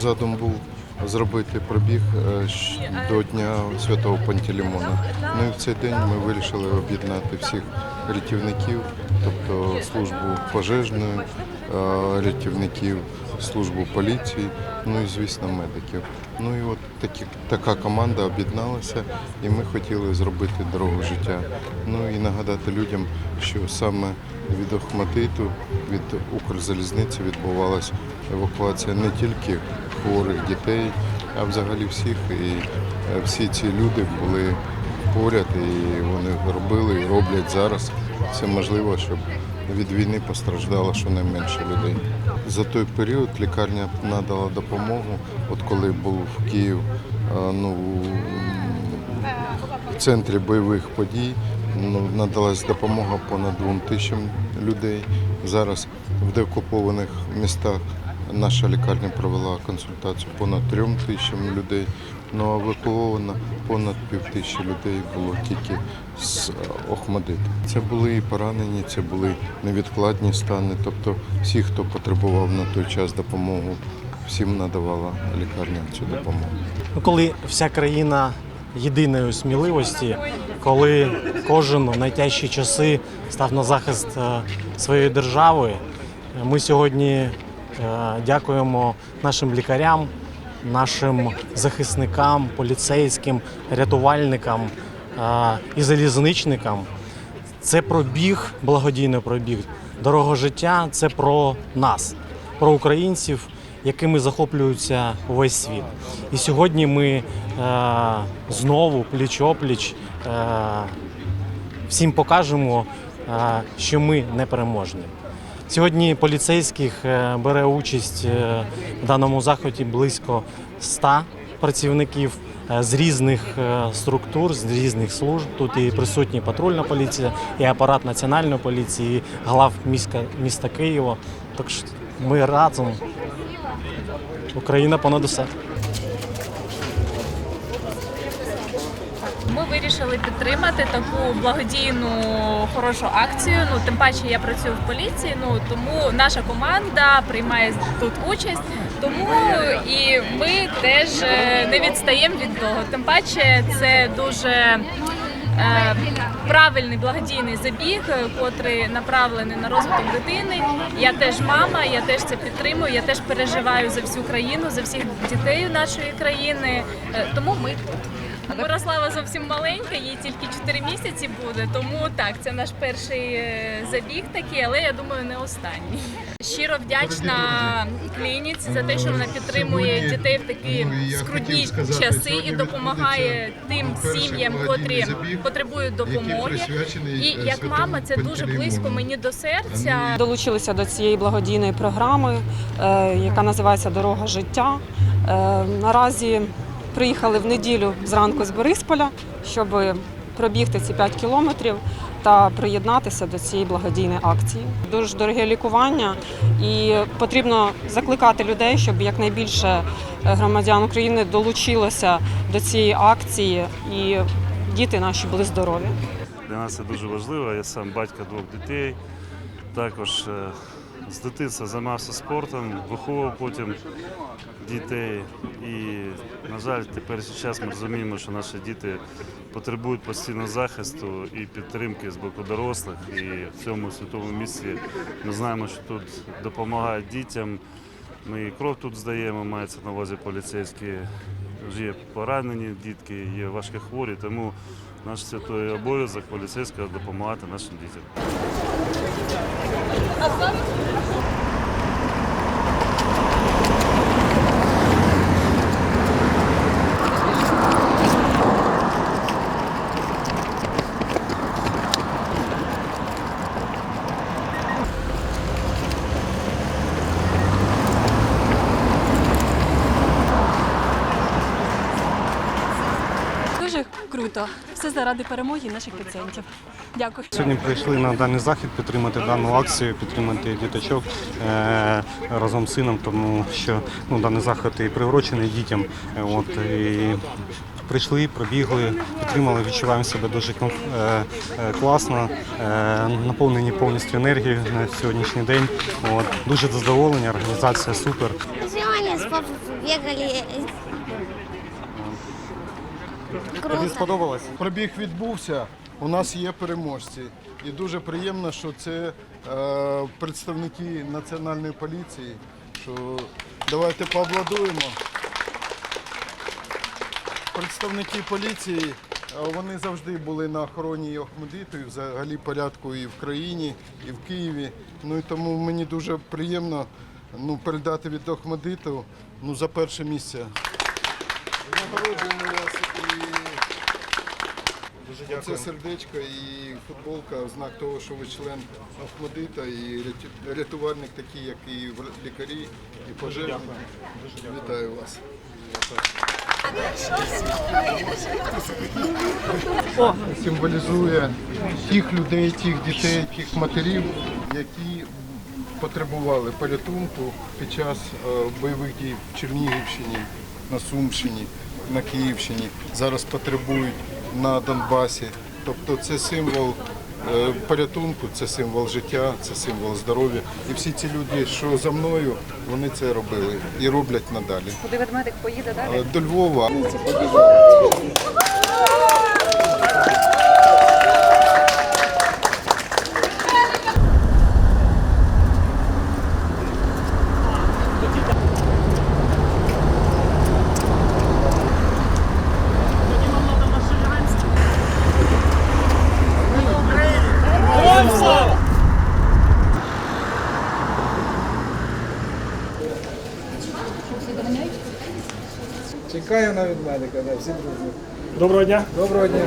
Задум був зробити пробіг е, до Дня Святого Пантелеймона. Ну і в цей день ми вирішили об'єднати всіх рятівників, тобто службу пожежної, е, рятівників, службу поліції, ну і звісно медиків. Ну і от такі, така команда об'єдналася, і ми хотіли зробити дорогу життя. Ну і нагадати людям, що саме від Охматиту, від Укрзалізниці відбувалася евакуація не тільки хворих дітей, а взагалі всіх. І е, всі ці люди були поряд, і вони робили і роблять зараз все можливе, щоб від війни постраждало щонайменше людей. За той період лікарня надала допомогу. От коли був Київ е, ну, в центрі бойових подій, ну, надалась допомога понад двом тисячам людей. Зараз в деокупованих містах наша лікарня провела консультацію понад трьом тисячам людей. Ну а евакуовано понад пів тисячі людей було тільки з е, Охмадиту. Це були і поранені, це були невідкладні стани. Тобто всі, хто потребував на той час допомогу, всім надавала лікарня цю допомогу. Ну, коли вся країна єдиної сміливості, коли кожен в найтяжчі часи став на захист е, своєї держави, ми сьогодні дякуємо нашим лікарям, нашим захисникам, поліцейським, рятувальникам е, і залізничникам. Це пробіг, благодійний пробіг. Дорога життя це про нас, про українців, якими захоплюється увесь світ. І сьогодні ми е, знову пліч-опліч е, всім покажемо, е, що ми непереможні. Сьогодні поліцейських е, бере участь е, в даному заході близько 100 працівників е, з різних структур, з різних служб. Тут і присутні патрульна поліція, і апарат національної поліції, і глав міста, міста Києва. Так що ми разом. Україна понад усе. Ми вирішили підтримати таку благодійну хорошу акцію. Ну тим паче я працюю в поліції. Ну тому наша команда приймає тут участь. Тому і ми теж е, не відстаємо від того. Тим паче це дуже е, правильний благодійний забіг, котрий направлений на розвиток дитини. Я теж мама, я теж це підтримую. Я теж переживаю за всю країну, за всіх дітей нашої країни. Е, Тому ми тут. Мирослава зовсім маленька, їй тільки 4 місяці буде, тому так, це наш перший е, забіг такий, але я думаю, не останній. Щиро вдячна клініці за те, що вона підтримує дітей в такі скрутні часи і допомагає тим сім'ям, котрі потребують допомоги. І як мама, це дуже близько мені до серця. Долучилися до цієї благодійної програми, е, яка називається Дорога життя. Е, Наразі приїхали в неділю зранку з Борисполя, щоб пробігти ці 5 кілометрів та приєднатися до цієї благодійної акції. Дуже дороге лікування, і потрібно закликати людей, щоб якнайбільше е, громадян України долучилося до цієї акції і діти наші були здорові. Для нас це дуже важливо. Я сам батько двох дітей. Також е, з дитинства займався спортом, виховував потім дітей. І, на жаль, тепер час ми розуміємо, що наші діти потребують постійного захисту і підтримки з боку дорослих. І в цьому святому місці ми знаємо, що тут допомагають дітям. Ми і кров тут здаємо, мається на увазі поліцейські. Є поранені дітки, є важкохворі, тому наш святий обов'язок поліцейського допомагати нашим дітям. Дуже круто. Все заради перемоги наших пацієнтів. Дякую. Сьогодні прийшли на даний захід підтримати дану акцію, підтримати діточок е, разом з сином, тому що ну, даний захід і приурочений дітям. Е, От, і прийшли, пробігли, підтримали, відчуваємо себе дуже е, е, класно, е, наповнені повністю енергією на сьогоднішній день. От, дуже задоволені, організація супер. Сьогодні папой побегали. Тобі сподобалось? Пробіг відбувся. У нас є переможці. І дуже приємно, що це е, представники національної поліції. Що давайте поаплодуємо. Представники поліції е, вони завжди були на охороні і Охмедиту, і взагалі порядку і в країні, і в Києві. Ну і тому мені дуже приємно ну, передати від Охмедиту ну, за перше місце. Нагороджуємо вас і це сердечко і футболка в знак того, що ви член Ахмадита і ряту- рятувальник такий, як і в- лікарі, і пожежники. Вітаю вас. Символізує тих людей, тих дітей, тих матерів, які потребували порятунку під час е, бойових дій в Чернігівщині, на Сумщині, на Київщині. Зараз потребують на Донбасі. Тобто це символ е, порятунку, це символ життя, це символ здоров'я. І всі ці люди, що за мною, вони це робили і роблять надалі. Куди ведмедик поїде далі? Е, До Львова. Чекаю на ведмедика, да, всі друзі. Доброго дня. Доброго дня.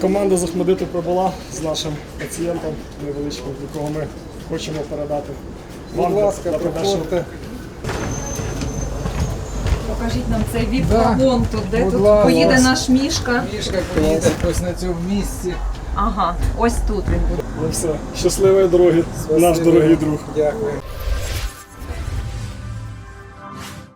Команда з Охмедиту прибула з нашим пацієнтом невеличким, якого ми хочемо передати. Будь ласка, проходьте. Покажіть нам цей віп Да. вагон тут, де Будь тут ласка. поїде наш мішка. Мішка поїде ось на цьому місці. Ага, ось тут він буде. Ну все, щасливої дороги, наш дорогий друг. Дякую.